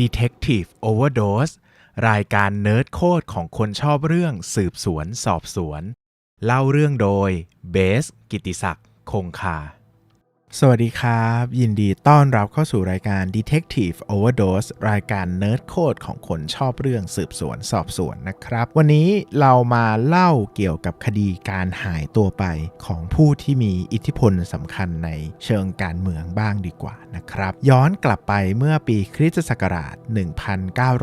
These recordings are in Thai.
Detective Overdose รายการเนิร์ดโคดของคนชอบเรื่องสืบสวนสอบสวน เล่าเรื่องโดยเบสกิติศักดิ์คงคา สวัสดีครับ ยินดีต้อนรับเข้าสู่รายการ Detective Overdose รายการเนิร์ดโคดของคนชอบเรื่องสืบสวนสอบสวนนะครับ วันนี้เรามาเล่าเกี่ยวกับคดีการหายตัวไปของผู้ที่มีอิทธิพลสำคัญในเชิงการเมืองบ้างดีกว่านะครับ ย้อนกลับไปเมื่อปีคริสตศักราช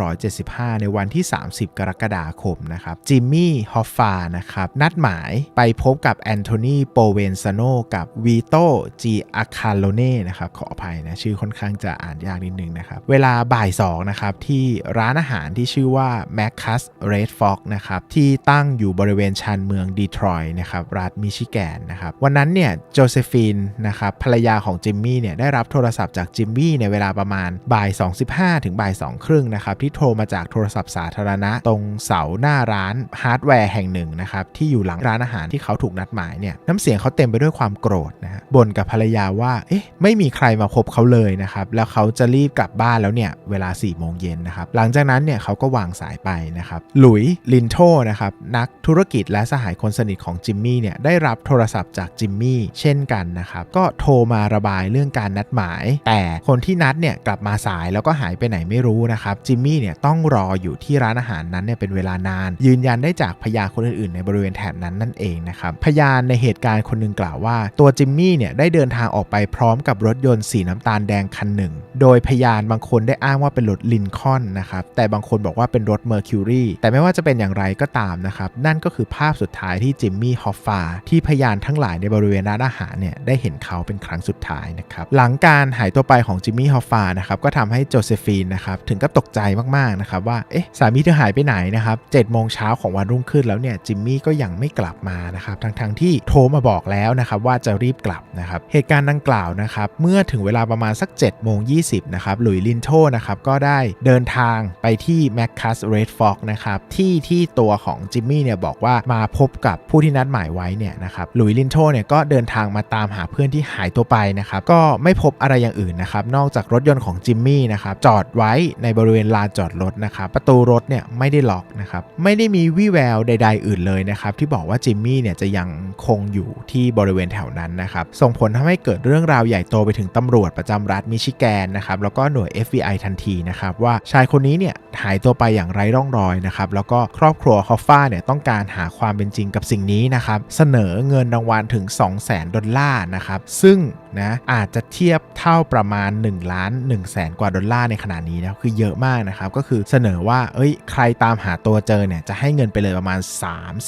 1975 ในวันที่ 30 กรกฎาคมนะครับจิมมี่ฮอฟฟานะครับนัดหมายไปพบกับแอนโทนีโปเวนซาโนกับวีโตจีอาคารโลเน่นะครับขออภัยนะชื่อค่อนข้างจะอ่านยากนิดนึงนะครับเวลาบ่าย2นะครับที่ร้านอาหารที่ชื่อว่าแมคคัสเรดฟ็อกนะครับที่ตั้งอยู่บริเวณชานเมืองดีทรอยต์นะครับรัฐมิชิแกนนะครับวันนั้นเนี่ยโจเซฟีนนะครับภรรยาของจิมมี่เนี่ยได้รับโทรศัพท์จากจิมมี่ในเวลาประมาณบ่าย2.15ถึงบ่าย2ครึ่งนะครับที่โทรมาจากโทรศัพท์สาธารณะ ตรงเสาหน้าร้านฮาร์ดแวร์แห่งหนึ่งนะครับที่อยู่หลังร้านอาหารที่เขาถูกนัดหมายเนี่ยน้ำเสียงเขาเต็มไปด้วยความโกรธนะฮะบ่นกับภรรยาว่า เอ๊ะ ไม่มีใครมาพบเขาเลยนะครับ แล้วเขาจะรีบกลับบ้านแล้วเนี่ย เวลา4โมงเย็นนะครับ หลังจากนั้นเนี่ยเขาก็วางสายไปนะครับ หลุยลินโทนะครับ นักธุรกิจและสหายคนสนิทของจิมมี่เนี่ย ได้รับโทรศัพท์จากจิมมี่เช่นกันนะครับ ก็โทรมาระบายเรื่องการนัดหมาย แต่คนที่นัดเนี่ยกลับมาสายแล้วก็หายไปไหนไม่รู้นะครับ จิมมี่เนี่ยต้องรออยู่ที่ร้านอาหารนั้นเนี่ยเป็นเวลานาน ยืนยันได้จากพยานคนอื่นๆในบริเวณแถบนั้นนั่นเองนะครับ พยานในเหตุการณ์คนหนึงกล่าวว่าตัวจิมมี่เนี่ยได้เดินทางอออกไปพร้อมกับรถยนต์สีน้ำตาลแดงคันหนึ่ง โดยพยานบางคนได้อ้างว่าเป็นรถลินคอนนะครับ แต่บางคนบอกว่าเป็นรถเมอร์คิวรีแต่ไม่ว่าจะเป็นอย่างไรก็ตามนะครับ นั่นก็คือภาพสุดท้ายที่จิมมี่ฮอฟฟาที่พยานทั้งหลายในบริเวณร้านอาหารเนี่ยได้เห็นเขาเป็นครั้งสุดท้ายนะครับ หลังการหายตัวไปของจิมมี่ฮอฟฟานะครับก็ทำให้โจเซฟีนนะครับถึงกับตกใจมากๆนะครับว่าเอ๊ะสามีเธอหายไปไหนนะครับเจ็ดโมงเช้าของวันรุ่งขึ้นแล้วเนี่ยจิมมี่ก็ยังไม่กลับมานะครับทั้งๆที่โทรมาบอกแล้วนะครับว่าจะรีบกลับนะครับเหตุการณ์ดังกล่าวนะครับ เมื่อถึงเวลาประมาณสัก7โมง20นะครับหลุยลินโทนะครับก็ได้เดินทางไปที่แมคคัสเรดฟ็อกนะครับที่ที่ตัวของจิมมี่เนี่ยบอกว่ามาพบกับผู้ที่นัดหมายไว้เนี่ยนะครับหลุยลินโทเนี่ยก็เดินทางมาตามหาเพื่อนที่หายตัวไปนะครับก็ไม่พบอะไรอย่างอื่นนะครับนอกจากรถยนต์ของจิมมี่นะครับจอดไว้ในบริเวณลานจอดรถนะครับประตูรถเนี่ยไม่ได้ล็อกนะครับไม่ได้มีวี่แววใด ๆ อื่นเลยนะครับที่บอกว่าจิมมี่เนี่ยจะยังคงอยู่ที่บริเวณแถวนั้นนะครับส่งผลทำให้เกิดเรื่องราวใหญ่โตไปถึงตำรวจประจำรัฐมิชิแกนนะครับแล้วก็หน่วย FBI ทันทีนะครับว่าชายคนนี้เนี่ยหายตัวไปอย่างไร้ร่องรอยนะครับแล้วก็ครอบครัวฮอฟฟ้าเนี่ยต้องการหาความเป็นจริงกับสิ่งนี้นะครับเสนอเงินรางวัลถึง 200,000ดอลลาร์นะครับซึ่งนะอาจจะเทียบเท่าประมาณ1ล้าน1แสนกว่าดอลลาร์ในขณะนี้นะคือเยอะมากนะครับก็คือเสนอว่าเอ้ยใครตามหาตัวเจอเนี่ยจะให้เงินไปเลยประมาณ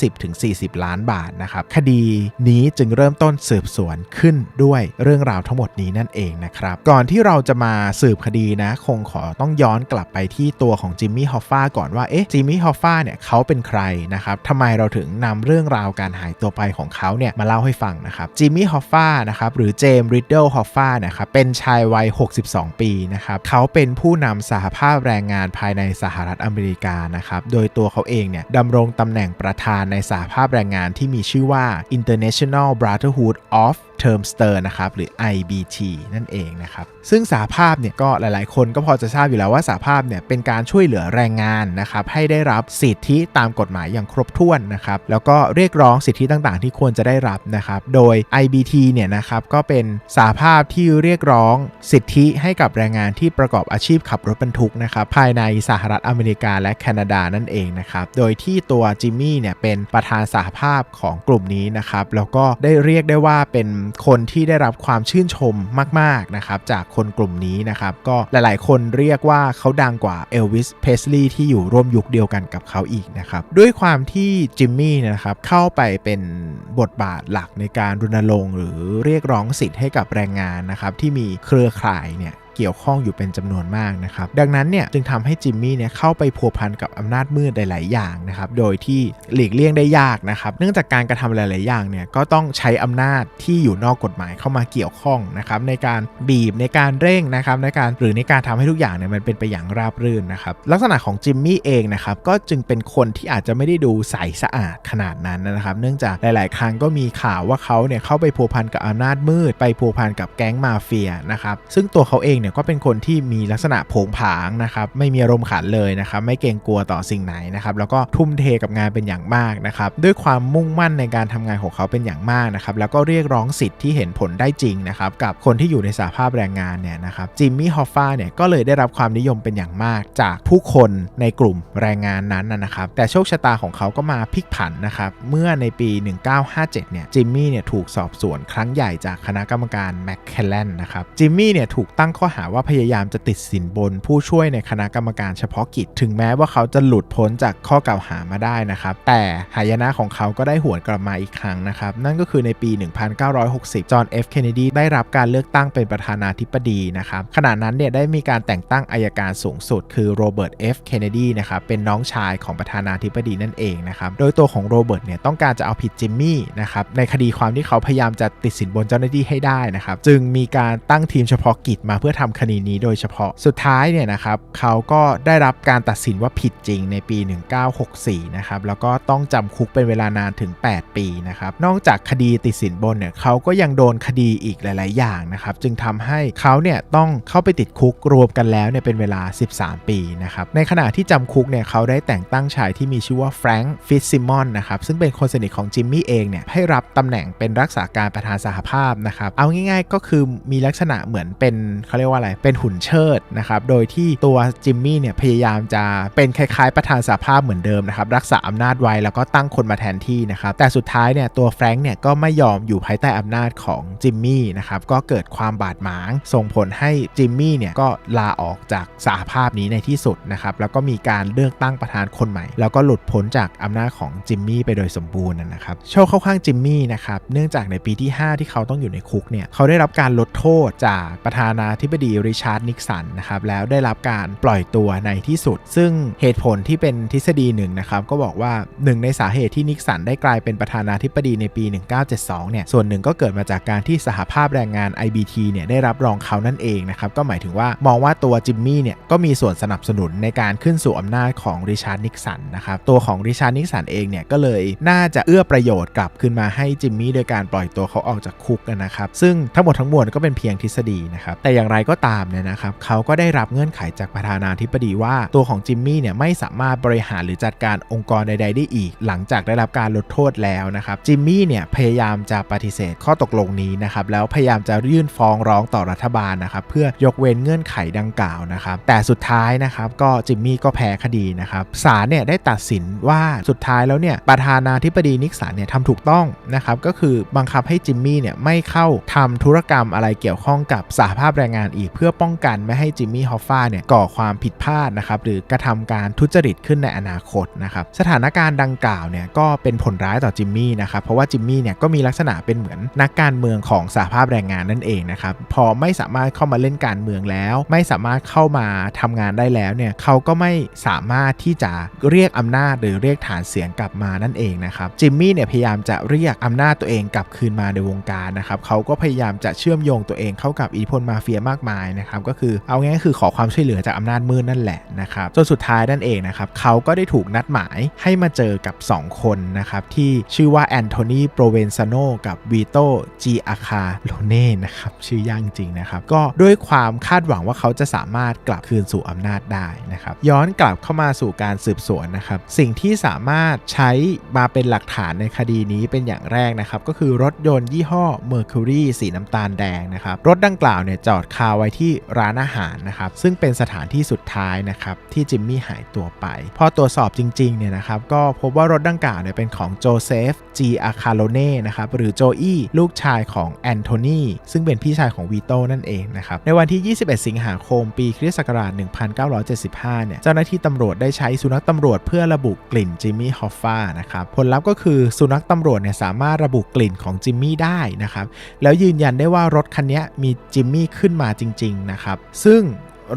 30-40 ล้านบาทนะครับคดีนี้จึงเริ่มต้นสืบสวนขึ้นด้วยเรื่องราวทั้งหมดนี้นั่นเองนะครับก่อนที่เราจะมาสืบคดีนะคงขอต้องย้อนกลับไปที่ตัวของจิมมี่ฮอฟฟาก่อนว่าเอ๊ะจิมมี่ฮอฟฟาเนี่ยเขาเป็นใครนะครับทำไมเราถึงนำเรื่องราวการหายตัวไปของเขาเนี่ยมาเล่าให้ฟังนะครับจิมมี่ฮอฟฟานะครับหรือเจมริดเดิลฮอฟฟานะครับเป็นชายวัย 62 ปีนะครับเขาเป็นผู้นำสหภาพแรงงานภายในสหรัฐอเมริกานะครับโดยตัวเขาเองเนี่ยดำรงตำแหน่งประธานในสหภาพแรงงานที่มีชื่อว่า International Brotherhood of Termster นะครับหรือ IBT นั่นเองนะครับซึ่งสาภาพเนี่ยก็หลายๆ คนก็พอจะทราบอยู่แล้วว่าสาภาพเนี่ยเป็นการช่วยเหลือแรงงานนะครับให้ได้รับสิทธิตามกฎหมายอย่างครบถ้วนนะครับแล้วก็เรียกร้องสิทธิต่างๆ ที่ควรจะได้รับนะครับโดย IBT เนี่ยนะครับก็เป็นสาภาพที่เรียกร้องสิทธิให้กับแรงงานที่ประกอบอาชีพขับรถบรรทุกนะครับภายในสหรัฐอเมริกาและแคนาดานั่นเองนะครับโดยที่ตัวจิมมี่เนี่ยเป็นประธานสหภาพของกลุ่มนี้นะครับแล้วก็ได้เรียกได้ว่าเป็นคนที่ได้รับความชื่นชมมากๆนะครับจากคนกลุ่มนี้นะครับก็หลายๆ คนเรียกว่าเขาดังกว่าเอลวิสเพสลีย์ที่อยู่ร่วมยุคเดียวกันกับเขาอีกนะครับด้วยความที่จิมมี่นะครับเข้าไปเป็นบทบาทหลักในการรณรงค์หรือเรียกร้องสิทธิ์ให้กับแรงงานนะครับที่มีเครือข่ายเนี่ย เกี่ยวข้องอยู่เป็นจำนวนมากนะครับ ดังนั้นเนี่ยจึงทำให้จิมมี่เนี่ยเข้าไปพัวพันกับอำนาจมืดหลาย ๆ อย่างนะครับ โดยที่หลีกเลี่ยงได้ยากนะครับ เนื่องจากการกระทำหลาย ๆ อย่างเนี่ยก็ต้องใช้อำนาจที่อยู่นอกกฎหมายเข้ามาเกี่ยวข้องนะครับในการบีบในการเร่งนะครับในการหรือในการทำให้ทุกอย่างเนี่ยมันเป็นไปอย่างราบรื่นนะครับลักษณะของจิมมี่เองนะครับก็จึงเป็นคนที่อาจจะไม่ได้ดูใสสะอาดขนาดนั้นนะครับ เนื่องจากหลาย ๆ ครั้งก็มีข่าวว่าเขาเนี่ยเข้าไปพัวพันกับอำนาจมืด ไปพัวพันกับแก๊งมาเฟียนะครับซึ่งตัวเขาเองเนี่ยเนี่ยก็เป็นคนที่มีลักษณะโผงผางนะครับไม่มีอารมณ์ขันเลยนะครับไม่เกรงกลัวต่อสิ่งไหนนะครับแล้วก็ทุ่มเทกับงานเป็นอย่างมากนะครับด้วยความมุ่งมั่นในการทำงานของเขาเป็นอย่างมากนะครับแล้วก็เรียกร้องสิทธิ์ที่เห็นผลได้จริงนะครับกับคนที่อยู่ในสาภาพแรงงานเนี่ยนะครับจิมมี่ฮอฟฟาเนี่ยก็เลยได้รับความนิยมเป็นอย่างมากจากผู้คนในกลุ่มแรงงานนั้นนะครับแต่โชคชะตาของเขาก็มาพลิกผันนะครับเมื่อในปี 1957 เนี่ยจิมมี่เนี่ยถูกสอบสวนครั้งใหญ่จากคณะกรรมการแมคเคลเลนนะครับจิมมี่เนี่ยถูกตั้งข้อหาว่าพยายามจะติดสินบนผู้ช่วยในคณะกรรมการเฉพาะกิจ ถึงแม้ว่าเขาจะหลุดพ้นจากข้อกล่าวหามาได้นะครับ แต่หายนะของเขาก็ได้หวนกลับมาอีกครั้งนะครับ นั่นก็คือในปี 1960 จอห์นเอฟเคนเนดีได้รับการเลือกตั้งเป็นประธานาธิบดีนะครับ ขณะนั้นเนี่ยได้มีการแต่งตั้งอายการสูงสุด คือโรเบิร์ตเอฟเคนเนดีนะครับเป็นน้องชายของประธานาธิบดีนั่นเองนะครับโดยตัวของโรเบิร์ตเนี่ยต้องการจะเอาผิดจิมมี่นะครับในคดีความที่เขาพยายามจะติดสินบนเจ้าหน้าที่ให้ได้นะครับจึงมีการตั้งทีมเฉพาะกิจมาเพื่อทำคดีนี้โดยเฉพาะสุดท้ายเนี่ยนะครับเขาก็ได้รับการตัดสินว่าผิดจริงในปี 1964 นะครับแล้วก็ต้องจำคุกเป็นเวลานานถึง 8 ปีนะครับนอกจากคดีติดสินบนเนี่ยเขาก็ยังโดนคดีอีกหลาย ๆ อย่างนะครับจึงทำให้เขาเนี่ยต้องเข้าไปติดคุกรวมกันแล้วเนี่ยเป็นเวลา 13 ปีนะครับในขณะที่จำคุกเนี่ยเขาได้แต่งตั้งชายที่มีชื่อว่าแฟรงค์ฟิตซิมอนนะครับซึ่งเป็นคนสนิทของจิมมี่เองเนี่ยให้รับตำแหน่งเป็นรักษาการประธานสหภาพนะครับเอาง่าย ๆ ก็คือมีลักษณะเหมือนเป็นเขาเรียกว่าอะไร เป็นหุ่นเชิดนะครับ โดยที่ตัวจิมมี่เนี่ยพยายามจะเป็นคล้ายๆ ประธานสหภาพเหมือนเดิมนะครับ รักษาอำนาจไว้แล้วก็ตั้งคนมาแทนที่นะครับ แต่สุดท้ายเนี่ยตัวแฟรงค์เนี่ยก็ไม่ยอมอยู่ภายใต้อำนาจของจิมมี่นะครับ ก็เกิดความบาดหมาง ส่งผลให้จิมมี่เนี่ยก็ลาออกจากสหภาพนี้ในที่สุดนะครับ แล้วก็มีการเลือกตั้งประธานคนใหม่ แล้วก็หลุดพ้นจากอำนาจของจิมมี่ไปโดยสมบูรณ์นะครับ โชคเข้าข้างจิมมี่นะครับ เนื่องจากในปีที่ 5 ที่เขาต้องอยู่ในคุกเนี่ย เขาได้รับการลดโทษจากประธานาธิบดีริชาร์ดนิกสันนะครับแล้วได้รับการปล่อยตัวในที่สุด ซึ่งเหตุผลที่เป็นทฤษฎีหนึ่งนะครับก็บอกว่าหนึ่งในสาเหตุที่นิกสันได้กลายเป็นประธานาธิบดีในปี 1972 เนี่ยส่วนหนึ่งก็เกิดมาจากการที่สหภาพแรงงาน IBT เนี่ยได้รับรองเขานั่นเองนะครับก็หมายถึงว่ามองว่าตัวจิมมี่เนี่ยก็มีส่วนสนับสนุนในการขึ้นสู่อำนาจของริชาร์ดนิกสันนะครับตัวของริชาร์ดนิกสันเองเนี่ยก็เลยน่าจะเอื้อประโยชน์กลับคืนมาให้จิมมี่โดยการปล่อยตัวเขาออกจากคุกนะครับซึ่งทั้งหมดทั้งมวลก็เป็นเพียงทฤษฎีนะครับแต่อย่างไรก็ตามเนี่ยนะครับเขาก็ได้รับเงื่อนไขจากประธานาธิบดีว่าตัวของจิมมี่เนี่ยไม่สามารถบริหารหรือจัดการองค์กรใด ๆ ได้อีก หลังจากได้รับการลดโทษแล้วนะครับจิมมี่เนี่ยพยายามจะปฏิเสธข้อตกลงนี้นะครับแล้วพยายามจะยื่นฟ้องร้องต่อรัฐบาลนะครับเพื่อยกเว้นเงื่อนไขดังกล่าวนะครับแต่สุดท้ายนะครับก็จิมมี่ก็แพ้คดีนะครับศาลเนี่ยได้ตัดสินว่าสุดท้ายแล้วเนี่ยประธานาธิบดีนิกสันเนี่ยทำถูกต้องนะครับก็คือบังคับให้จิมมี่เนี่ยไม่เข้าทำธุรกรรมอะไรเกี่ยวข้องกับสหภาพแรงงานอีกเพื่อป้องกันไม่ให้จิมมี่ฮอฟฟาเนี่ยก่อความผิดพลาดนะครับหรือกระทำการทุจริตขึ้นในอนาคตนะครับสถานการณ์ดังกล่าวเนี่ยก็เป็นผลร้ายต่อจิมมี่นะครับเพราะว่าจิมมี่เนี่ยก็มีลักษณะเป็นเหมือนนักการเมืองของสหภาพแรงงานนั่นเองนะครับพอไม่สามารถเข้ามาเล่นการเมืองแล้ว ไม่สามารถเข้ามาทำงานได้แล้วเนี่ยเขาก็ไม่สามารถที่จะเรียกอำนาจหรือเรียกฐานเสียงกลับมานั่นเองนะครับจิมมี่เนี่ยพยายามจะเรียกอำนาจตัวเองกลับคืนมาในวงการนะครับเขาก็พยายามจะเชื่อมโยงตัวเองเข้ากับอิทธิพลมาเฟียมากมายนะครับก็คือเอาง่ายๆคือขอความช่วยเหลือจากอำนาจมืดนั่นแหละนะครับจนสุดท้ายนั่นเองนะครับเขาก็ได้ถูกนัดหมายให้มาเจอกับ 2 คนนะครับที่ชื่อว่าแอนโทนีโปรเวนซาโนกับวีโตจีอาคาโลเน่นะครับชื่อยากจริงนะครับก็ด้วยความคาดหวังว่าเขาจะสามารถกลับคืนสู่อำนาจได้นะครับย้อนกลับเข้ามาสู่การสืบสวนนะครับสิ่งที่สามารถใช้มาเป็นหลักฐานในคดีนี้เป็นอย่างแรกนะครับก็คือรถยนต์ยี่ห้อ Mercury สีน้ำตาลแดงนะครับรถดังกล่าวเนี่ยจอดคาไว้ที่ร้านอาหารนะครับซึ่งเป็นสถานที่สุดท้ายนะครับที่จิมมี่หายตัวไป พอตรวจสอบจริงๆเนี่ยนะครับก็พบว่ารถดังกล่าวเนี่ยเป็นของโจเซฟจีอาคาโลเน่นะครับหรือโจอี้ลูกชายของแอนโทนีซึ่งเป็นพี่ชายของวีโต้นั่นเองนะครับในวันที่ 21 สิงหาคมปีคริสต์ศักราช 1975 เนี่ยเจ้าหน้าที่ตำรวจได้ใช้สุนัขตำรวจเพื่อระบุกลิ่นจิมมี่ฮอฟฟานะครับผลลัพธ์ก็คือสุนัขตำรวจเนี่ยสามารถระบุกลิ่นของจิมมี่ได้นะครับแล้วยืนยันได้ว่ารถคันนี้มีจิมมี่ขึ้นมาจริงริง ๆ นะครับ ซึ่ง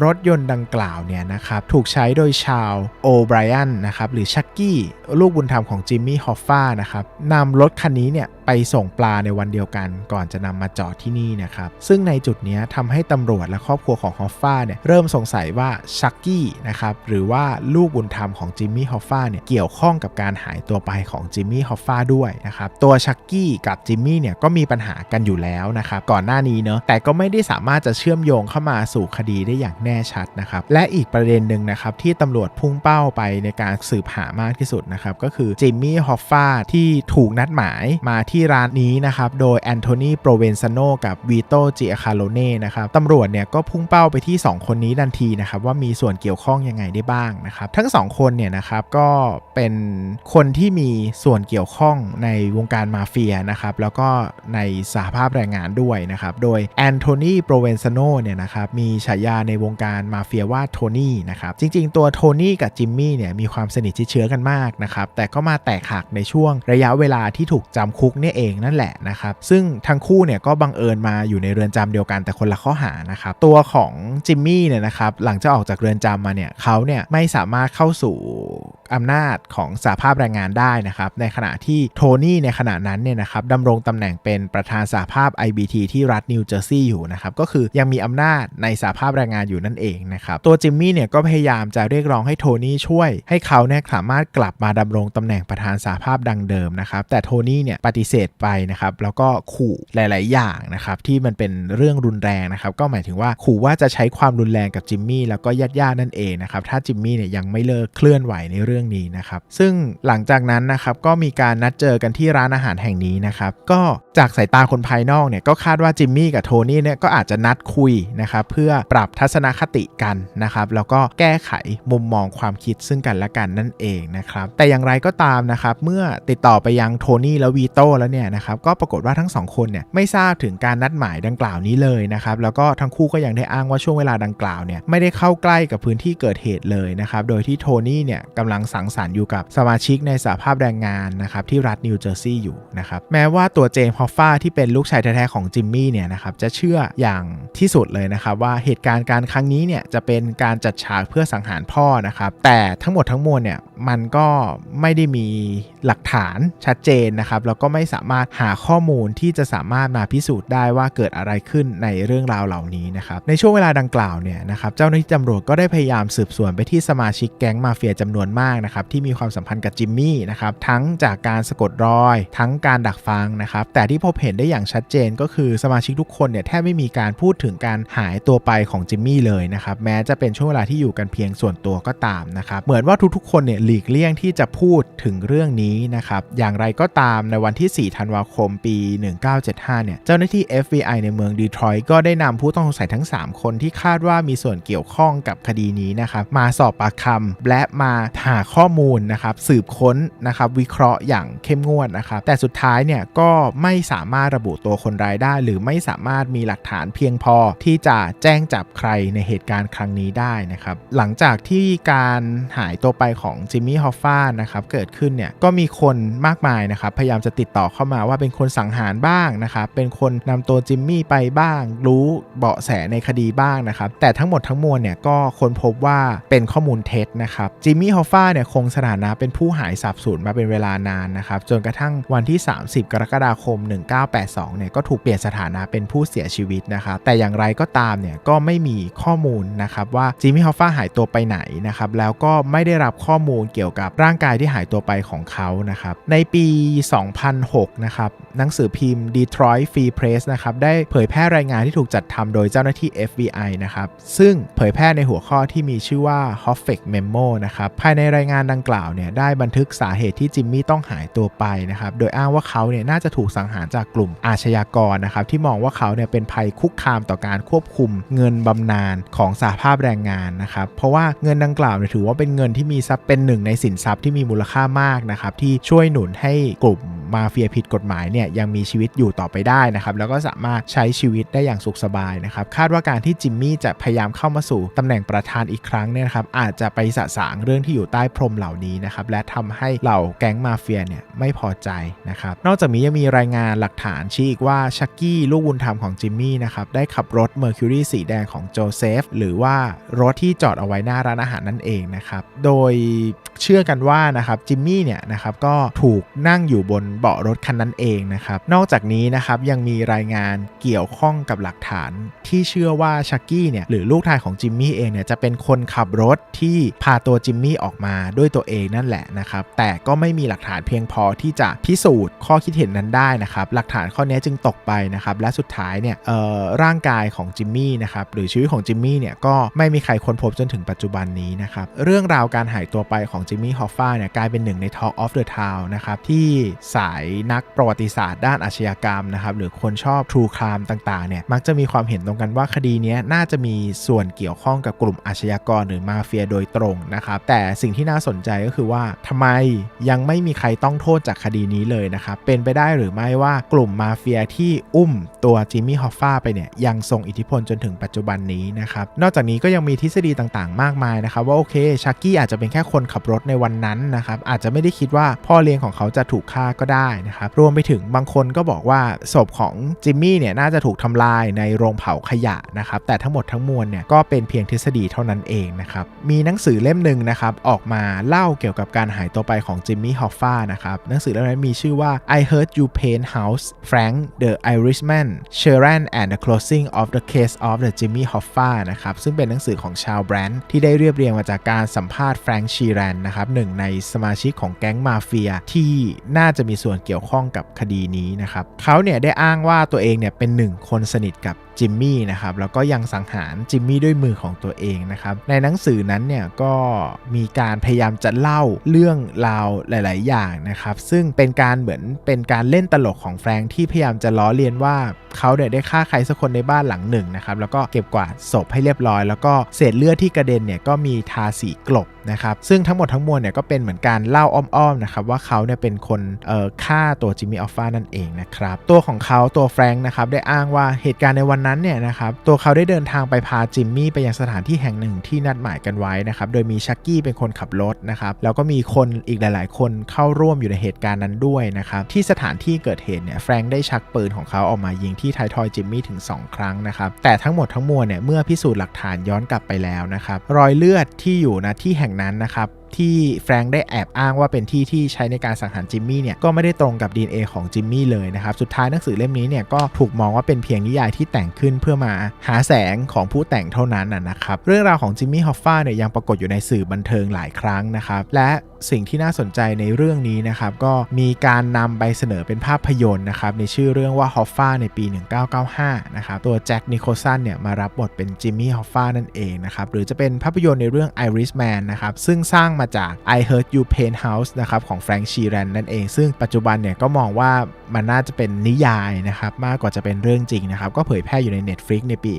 รถยนต์ดังกล่าวเนี่ยนะครับถูกใช้โดยชาวโอไบรอันนะครับหรือชักกี้ลูกบุญธรรมของจิมมี่ฮอฟฟานะครับนำรถคันนี้เนี่ยไปส่งปลาในวันเดียวกัน ก่อนจะนำมาจอดที่นี่นะครับ ซึ่งในจุดนี้ทำให้ตำรวจและครอบครัวของฮอฟฟ้าเนี่ยเริ่มสงสัยว่าชักกี้นะครับหรือว่าลูกบุญธรรมของจิมมี่ฮอฟฟ้าเนี่ยเกี่ยวข้องกับการหายตัวไปของจิมมี่ฮอฟฟ้าด้วยนะครับตัวชักกี้กับจิมมี่เนี่ยก็มีปัญหากันอยู่แล้วนะครับก่อนหน้านี้เนอะแต่ก็ไม่ได้สามารถจะเชื่อมโยงเข้ามาสู่คดีได้อย่างแน่ชัดนะครับและอีกประเด็นหนึ่งนะครับที่ตำรวจพุ่งเป้าไปในการสืบหามากที่สุดนะครับก็คือจิมมี่ฮอฟฟ้าที่ถูกนัดหมายมาทที่ร้านนี้นะครับ โดยแอนโทนีโปรเวนซาโนกับวีโตจิอาคาโลเน่นะครับตำรวจเนี่ยก็พุ่งเป้าไปที่ 2 คนนี้ทันทีนะครับ ว่ามีส่วนเกี่ยวข้องยังไงได้บ้างนะครับ ทั้ง 2 คนเนี่ยนะครับก็เป็นคนที่มีส่วนเกี่ยวข้องในวงการมาเฟียนะครับแล้วก็ในสหภาพแรงงานด้วยนะครับ โดยแอนโทนีโปรเวนซาโนเนี่ยนะครับมีฉายาในวงการมาเฟียว่าโทนี่นะครับจริง ๆ ตัวโทนี่กับจิมมี่เนี่ยมีความสนิทชิดเชื้อกันมากนะครับแต่ก็มาแตกหักในช่วงระยะเวลาที่ถูกจำคุกเนี่ยเองนั่นแหละนะครับซึ่งทั้งคู่เนี่ยก็บังเอิญมาอยู่ในเรือนจำเดียวกันแต่คนละข้อหานะครับตัวของจิมมี่เนี่ยนะครับหลังจากออกจากเรือนจำมาเนี่ยเขาเนี่ยไม่สามารถเข้าสู่อำนาจของสหภาพแรงงานได้นะครับในขณะที่โทนี่ในขณะนั้นเนี่ยนะครับดำรงตำแหน่งเป็นประธานสหภาพ IBT ที่รัฐนิวเจอร์ซีย์อยู่นะครับก็คือยังมีอำนาจในสหภาพแรงงานอยู่นั่นเองนะครับตัวจิมมี่เนี่ยก็พยายามจะเรียกร้องให้โทนี่ช่วย ให้เขาเนี่ยสามารถกลับมาดำรงตำแหน่งประธานสหภาพดังเดิมนะครับแต่โทนี่เนี่ยปฏิเสธไปนะครับแล้วก็ขู่หลาย ๆ อย่างนะครับที่มันเป็นเรื่องรุนแรงนะครับก็หมายถึงว่าขู่ว่าจะใช้ความรุนแรงกับจิมมี่แล้วก็ญาติญาตินั่นเองนะครับถ้าจิมมี่เนี่ยยังไม่เลิกเคลื่อนไหวในเรื่องนี้นะครับซึ่งหลังจากนั้นนะครับก็มีการนัดเจอกันที่ร้านอาหารแห่งนี้นะครับก็จากสายตาคนภายนอกเนี่ยก็คาดว่าจิมมี่กับโทนี่เนี่ยก็อาจจะนัดคุยนะครับเพื่อปรับทัศนคติกันนะครับแล้วก็แก้ไขมุมมองความคิดซึ่งกันและกันนั่นเองนะครับแต่อย่างไรก็ตามนะครับเมื่อติดต่อไปยังโทนี่และวีโต้แล้วเนี่ยนะครับก็ปรากฏว่าทั้งสองคนเนี่ยไม่ทราบถึงการนัดหมายดังกล่าวนี้เลยนะครับแล้วก็ทั้งคู่ก็ยังได้อ้างว่าช่วงเวลาดังกล่าวเนี่ยไม่ได้เข้าใกล้กับพื้นที่เกิดเหตุเลยนะครับโดยที่โทนี่เนี่ยกำลังสังสรรค์อยู่กับสมาชิกในสหภาพแรงงานนะครับที่รัฐนิวเจอร์ซีย์อยู่นะครับแม้ว่าตัวเจมส์ฮอฟฟาที่เป็นลูกชายแท้ๆของจิมมี่เนี่ยนะครับจะเชื่ออย่างที่สุดเลยนะครับว่าเหตุการณ์การครั้งนี้เนี่ยจะเป็นการจัดฉากเพื่อสังหารพ่อนะครับแต่ทั้งหมดทั้งมวลเนี่ยมันก็ไม่ได้มีหลักฐานชัดเจนนะครับแล้วก็ไม่สามารถหาข้อมูลที่จะสามารถมาพิสูจน์ได้ว่าเกิดอะไรขึ้นในเรื่องราวเหล่านี้นะครับในช่วงเวลาดังกล่าวเนี่ยนะครับเจ้าหน้าที่ตำรวจก็ได้พยายามสืบสวนไปที่สมาชิกแก๊งมาเฟียจำนวนมากนะครับที่มีความสัมพันธ์กับจิมมี่นะครับทั้งจากการสะกดรอย ทั้งการดักฟังนะครับแต่ที่พบเห็นได้อย่างชัดเจนก็คือสมาชิกทุกคนเนี่ยแทบไม่มีการพูดถึงการหายตัวไปของจิมมี่เลยนะครับแม้จะเป็นช่วงเวลาที่อยู่กันเพียงส่วนตัวก็ตามนะครับเหมือนว่าทุกๆ คนเนี่ยหลีกเลี่ยงที่จะพูดถึงเรื่องนี้นะครับอย่างไรก็ตามในวันที่4 ธันวาคมปี 1975 เนี่ย เจ้าหน้าที่ FBI ในเมืองดีทรอยต์ก็ได้นำผู้ต้องสงสัยทั้ง 3 คนที่คาดว่ามีส่วนเกี่ยวข้องกับคดีนี้นะครับมาสอบปากคำและมาหาข้อมูลนะครับสืบค้นนะครับวิเคราะห์อย่างเข้มงวดนะครับแต่สุดท้ายเนี่ยก็ไม่สามารถระบุตัวคนร้ายได้ หรือไม่สามารถมีหลักฐานเพียงพอที่จะแจ้งจับใครในเหตุการณ์ครั้งนี้ได้นะครับหลังจากที่การหายตัวไปของจิมมี่ฮอฟฟานะครับเกิดขึ้นเนี่ยก็มีคนมากมายนะครับพยายามจะติดต่อเข้ามาว่าเป็นคนสังหารบ้างนะครับเป็นคนนำตัวจิมมี่ไปบ้าง รู้เบาะแสในคดีบ้างนะครับแต่ทั้งหมดทั้งมวลเนี่ยก็ค้นพบว่าเป็นข้อมูลเท็จนะครับจิมมี่ฮอฟฟาเนี่ยคงสถานะเป็นผู้หายสับสูญมาเป็นเวลานานนะครับจนกระทั่งวันที่ 30 กรกฎาคม 1982เนี่ยก็ถูกเปลี่ยนสถานะเป็นผู้เสียชีวิตนะครับแต่อย่างไรก็ตามเนี่ยก็ไม่มีข้อมูลนะครับว่าจิมมี่ฮอฟฟาหายตัวไปไหนนะครับแล้วก็ไม่ได้รับข้อมูลเกี่ยวกับร่างกายที่หายตัวไปของเขานะครับในปี 2006นะครับ หนังสือพิมพ์ Detroit Free Press นะครับ ได้เผยแพร่รายงานที่ถูกจัดทำโดยเจ้าหน้าที่ FBI นะครับ ซึ่งเผยแพร่ในหัวข้อที่มีชื่อว่า h o f f e c Memo นะครับ ภายในรายงานดังกล่าวเนี่ย ได้บันทึกสาเหตุที่จิมมี่ต้องหายตัวไปนะครับ โดยอ้างว่าเขาเนี่ยน่าจะถูกสังหารจากกลุ่มอาชญากรนะครับ ที่มองว่าเขาเนี่ยเป็นภัยคุกคามต่อการควบคุมเงินบำนาญของสหภาพแรงงานนะครับ เพราะว่าเงินดังกล่าวเนี่ยถือว่าเป็นเงินที่มีทรัพย์เป็นหนึ่งในสินทรัพย์ที่มีมูลค่ามากนะครับที่ช่วยหนุนให้กลุ่ม มาเฟียผิดกฎหมายเนี่ยยังมีชีวิตอยู่ต่อไปได้นะครับแล้วก็สามารถใช้ชีวิตได้อย่างสุขสบายนะครับคาดว่าการที่จิมมี่จะพยายามเข้ามาสู่ตำแหน่งประธานอีกครั้งเนี่ยนะครับอาจจะไปสะสางเรื่องที่อยู่ใต้พรมเหล่านี้นะครับและทำให้เหล่าแก๊งมาเฟียเนี่ยไม่พอใจนะครับนอกจากนี้ยังมีรายงานหลักฐานชี้อีกว่าชักกี้ลูกบุญธรรมของจิมมี่นะครับได้ขับรถ Mercury สีแดงของโจเซฟหรือว่ารถที่จอดเอาไว้หน้าร้านอาหารนั่นเองนะครับโดยเชื่อกันว่านะครับจิมมี่เนี่ยนะครับก็ถูกนั่งอยู่บนเบาะรถคันนั้นเองนะครับ นอกจากนี้นะครับยังมีรายงานเกี่ยวข้องกับหลักฐาน ที่เชื่อว่าชักกี้เนี่ยหรือลูกชายของจิมมี่เองเนี่ยจะเป็นคนขับรถที่พาตัวจิมมี่ออกมาด้วยตัวเองนั่นแหละนะครับแต่ก็ไม่มีหลักฐานเพียงพอที่จะพิสูจน์ข้อคิดเห็นนั้นได้นะครับหลักฐานข้อนี้จึงตกไปนะครับและสุดท้ายเนี่ยร่างกายของจิมมี่นะครับหรือชีวิตของจิมมี่เนี่ยก็ไม่มีใครค้นพบจนถึงปัจจุบันนี้นะครับเรื่องราวการหายตัวไปของจิมมี่ฮอฟฟาเนี่ยกลายเป็นหนึ่งใน Talk of the Town นะครับที่สายนักประวัติศาสตร์ด้านอาชญากรรมนะครับหรือคนชอบ True Crime ต่างๆเนี่ยมักจะมีความเห็นตรงกันว่าคดีนี้น่าจะมีส่วนเกี่ยวข้องกับกลุ่มอาชญากรหรือมาเฟียโดยตรงนะครับแต่สิ่งที่น่าสนใจก็คือว่าทำไมยังไม่มีใครต้องโทษจากคดีนี้เลยนะครับเป็นไปได้หรือไม่ว่ากลุ่มมาเฟียที่อุ้มตัวจิมมี่ฮอฟฟาไปเนี่ยยังทรงอิทธิพลจนถึงปัจจุบันนี้นะครับนอกจากนี้ก็ยังมีทฤษฎีต่างๆ มากมายนะครับว่าโอเคชักกี้อาจจะเป็นแค่คนขับรถในวันนั้นนะครับอาจจะไม่ได้คิดว่าพ่อเลี้ยงของเขาจะถูกฆ่าก็ได้นะครับ รวมไปถึงบางคนก็บอกว่าศพของจิมมี่เนี่ยน่าจะถูกทำลายในโรงเผาขยะนะครับ แต่ทั้งหมดทั้งมวลเนี่ยก็เป็นเพียงทฤษฎีเท่านั้นเองนะครับ มีหนังสือเล่มหนึ่งนะครับออกมาเล่าเกี่ยวกับการหายตัวไปของจิมมี่ฮอฟฟานะครับ หนังสือเล่มนั้นมีชื่อว่า I Heard You Paint House Frank the Irishman Sharon and the Closing of the Case of the Jimmy Hoffa นะครับซึ่งเป็นหนังสือของชาวแบรนด์ที่ได้เรียบเรียงมาจากการสัมภาษณ์แฟรงค์ชีแรนนะครับหนึ่งในสมาชิกของแก๊งมาเฟียที่น่าจะมีส่วนเกี่ยวข้องกับคดีนี้นะครับเขาเนี่ยได้อ้างว่าตัวเองเนี่ยเป็นหนึ่งคนสนิทกับจิมมี่นะครับแล้วก็ยังสังหารจิมมี่ด้วยมือของตัวเองนะครับในหนังสือนั้นเนี่ยก็มีการพยายามจะเล่าเรื่องราวหลาย ๆ อย่างนะครับซึ่งเป็นการเหมือนเป็นการเล่นตลกของแฟรงค์ที่พยายามจะล้อเลียนว่าเขาเนี่ยได้ฆ่าใครสักคนในบ้านหลังหนึ่งนะครับแล้วก็เก็บกวาดศพให้เรียบร้อย แล้วก็เศษเลือดที่กระเด็นเนี่ยก็มีทาสีกลบนะครับซึ่งทั้งหมดทั้งมวลเนี่ยก็เป็นเหมือนการเล่าอ้อม ๆ นะครับว่าเขาเนี่ยเป็นคนฆ่าตัวจิมมี่อัลฟานั่นเองนะครับตัวของเขาตัวแฟรงค์นะครับได้อ้างว่าเหตุการณ์ในวันนั้นเนี่ยนะครับตัวเขาได้เดินทางไปพาจิมมี่ไปยังสถานที่แห่งหนึ่งที่นัดหมายกันไว้นะครับโดยมีชักกี้เป็นคนขับรถนะครับแล้วก็มีคนอีกหลาย ๆ คนเข้าร่วมอยู่ในเหตุการณ์นั้นด้วยนะครับที่สถานที่เกิดเหตุเนี่ยแฟรงค์ได้ชักปืนของเขาออกมายิงที่ท้ายทอยจิมมี่ถึง 2 ครั้งนะครับแต่ทั้งหมดทั้งมวลเนี่ยเมื่อพิสูจน์หลักฐานย้อนกลับไปแล้วนะครับรอยเลือดที่อยู่ณที่แห่งนั้นนะครับ ที่แฟรงค์ได้แอบอ้างว่าเป็นที่ที่ใช้ในการสังหารจิมมี่เนี่ยก็ไม่ได้ตรงกับ DNA ของจิมมี่เลยนะครับสุดท้ายหนังสือเล่มนี้เนี่ยก็ถูกมองว่าเป็นเพียงนิยายที่แต่งขึ้นเพื่อมาหาแสงของผู้แต่งเท่านั้นนะครับเรื่องราวของจิมมี่ฮอฟฟ้าเนี่ยยังปรากฏอยู่ในสื่อบันเทิงหลายครั้งนะครับและ สิ่งที่น่าสนใจในเรื่องนี้นะครับก็มีการนำไปเสนอเป็นภาพยนตร์นะครับในชื่อเรื่องว่าฮอฟฟาในปี 1995 นะครับตัวแจ็คนิโคลสันเนี่ยมารับบทเป็นจิมมี่ฮอฟฟานั่นเองนะครับหรือจะเป็นภาพยนตร์ในเรื่อง Irishman นะครับซึ่งสร้างมาจาก I Heard You Paint House นะครับของแฟรงค์ชีแรนนั่นเองซึ่งปัจจุบันเนี่ยก็มองว่ามันน่าจะเป็นนิยายนะครับมากกว่าจะเป็นเรื่องจริงนะครับก็เผยแพร่อยู่ใน Netflix ในปี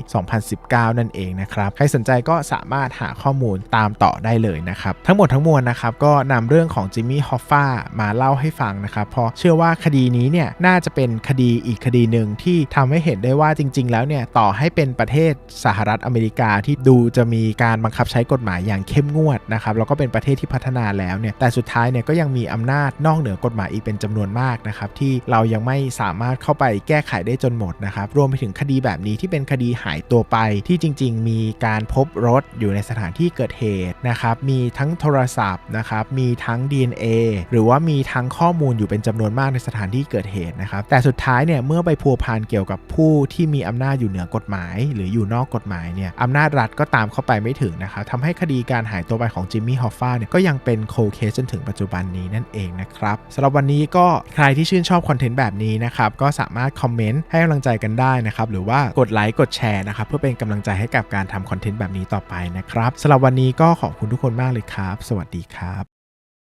2019 นั่นเองนะครับใครสนใจก็สามารถหาข้อมูลตามต่อได้เลยนะครับทั้งหมดทั้งมวลนะครับก็นำเรื่องของจิมมี่ฮอฟฟามาเล่าให้ฟังนะครับเพราะเชื่อว่าคดีนี้เนี่ยน่าจะเป็นคดีอีกคดีหนึ่งที่ทำให้เห็นได้ว่าจริง ๆ แล้วเนี่ยต่อให้เป็นประเทศสหรัฐอเมริกาที่ดูจะมีการบังคับใช้กฎหมายอย่างเข้มงวดนะครับแล้วก็เป็นประเทศที่พัฒนาแล้วเนี่ยแต่สุดท้ายเนี่ยก็ยังมีอำนาจนอกเหนือกฎหมายอีกเป็นจำนวนมากนะครับที่เรายังไม่สามารถเข้าไปแก้ไขได้จนหมดนะครับรวมไปถึงคดีแบบนี้ที่เป็นคดีหายตัวไปที่จริง ๆ มีการพบรถอยู่ในสถานที่เกิดเหตุนะครับมีทั้งโทรศัพท์นะครับมีีทั้ง DNA หรือว่ามีทั้งข้อมูลอยู่เป็นจำนวนมากในสถานที่เกิดเหตุนะครับ แต่สุดท้ายเนี่ยเมื่อไปพัวพันเกี่ยวกับผู้ที่มีอำนาจอยู่เหนือกฎหมาย หรืออยู่นอกกฎหมายเนี่ยอำนาจรัฐก็ตามเข้าไปไม่ถึงนะครับทำให้คดีการหายตัวไปของจิมมี่ฮอฟฟาเนี่ยก็ยังเป็นโคเคสจนถึงปัจจุบันนี้นั่นเองนะครับสำหรับวันนี้ก็ใครที่ชื่นชอบคอนเทนต์แบบนี้นะครับก็สามารถคอมเมนต์ให้กำลังใจกันได้นะครับหรือว่ากดไลค์กดแชร์นะครับเพื่อเป็นกำลังใจให้กับการทำคอนเทนต์แบบนี้ต่อไปนะครับสำหรับวันนี้ก็ขอบคุณทุกคนมากเลยครับ สวัสดีครับ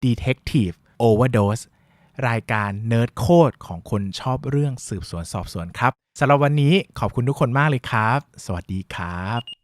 Detective Overdose รายการเนิร์ดโคดของคนชอบเรื่องสืบสวนสอบสวนครับสำหรับวันนี้ขอบคุณทุกคนมากเลยครับ สวัสดีครับ